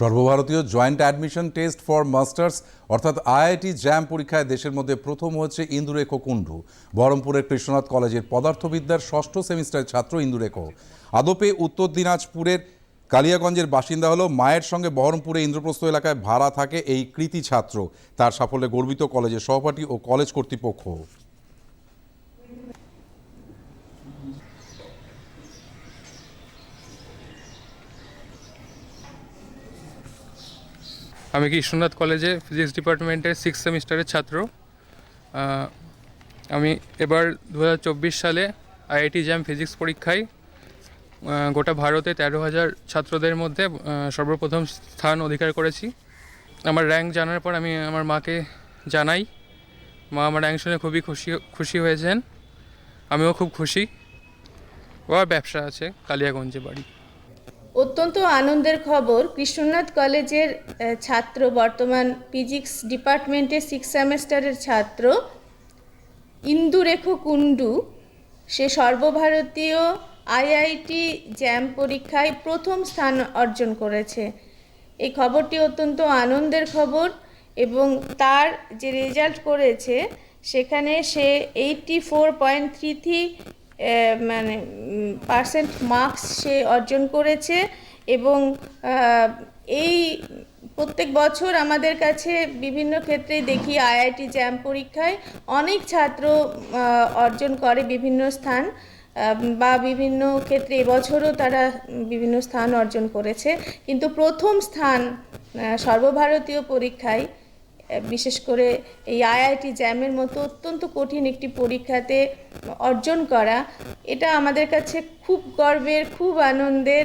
সর্বভারতীয় joint admission test for masters, অর্থাৎ IIT JAM পরীক্ষায় দেশের মধ্যে প্রথম হয়েছে ইন্দুরেখো কুণ্ডু। বহরমপুরের কৃষ্ণনাথ কলেজের পদার্থবিদ্যার ষষ্ঠ সেমিস্টারের ছাত্র ইন্দুরেখো। আদপে উত্তর দিনাজপুরের কালিয়াগঞ্জের বাসিন্দা হলো, মায়ের সঙ্গে বহরমপুরে ইন্দ্রপ্রস্থ এলাকায় ভাড়া থাকে এই কৃতি ছাত্র। তার সাফল্যে গর্বিত কলেজের সহপাঠী ও কলেজ কর্তৃপক্ষ। আমি কি কৃষ্ণনাথ কলেজে ফিজিক্স ডিপার্টমেন্টের সিক্স সেমিস্টারের ছাত্র। আমি এবার দু হাজার চব্বিশ সালে আইআইটি জ্যাম ফিজিক্স পরীক্ষায় গোটা ভারতে তেরো হাজার ছাত্রদের মধ্যে সর্বপ্রথম স্থান অধিকার করেছি। আমার র্যাঙ্ক জানার পর আমি আমার মাকে জানাই। মা আমার র্যাঙ্ক শুনে খুবই খুশি খুশি হয়েছেন। আমিও খুব খুশি। ও ব্যবসা আছে, কালিয়াগঞ্জে বাড়ি। অত্যন্ত আনন্দের খবর, কৃষ্ণনাথ কলেজের ছাত্র, বর্তমান ফিজিক্স ডিপার্টমেন্টের সিক্স সেমেস্টারের ছাত্র ইন্দুরেখো কুণ্ডু। সে সর্বভারতীয় আইআইটি জ্যাম পরীক্ষায় প্রথম স্থান অর্জন করেছে। এই খবরটি অত্যন্ত আনন্দের খবর এবং তার যে রেজাল্ট করেছে, সেখানে সে eighty four point three three মানে পার্সেন্ট মার্কস সে অর্জন করেছে এবং এই প্রত্যেক বছর আমাদের কাছে বিভিন্ন ক্ষেত্রে দেখি আইআইটি জ্যাম পরীক্ষায় অনেক ছাত্র অর্জন করে বিভিন্ন স্থান বা বিভিন্ন ক্ষেত্রে এবছরও তারা বিভিন্ন স্থান অর্জন করেছে। কিন্তু প্রথম স্থান সর্বভারতীয় পরীক্ষায় বিশেষ করে এই আইআইটি জ্যামের মতো অত্যন্ত কঠিন একটি পরীক্ষাতে অর্জন করা, এটা আমাদের কাছে খুব গর্বের, খুব আনন্দের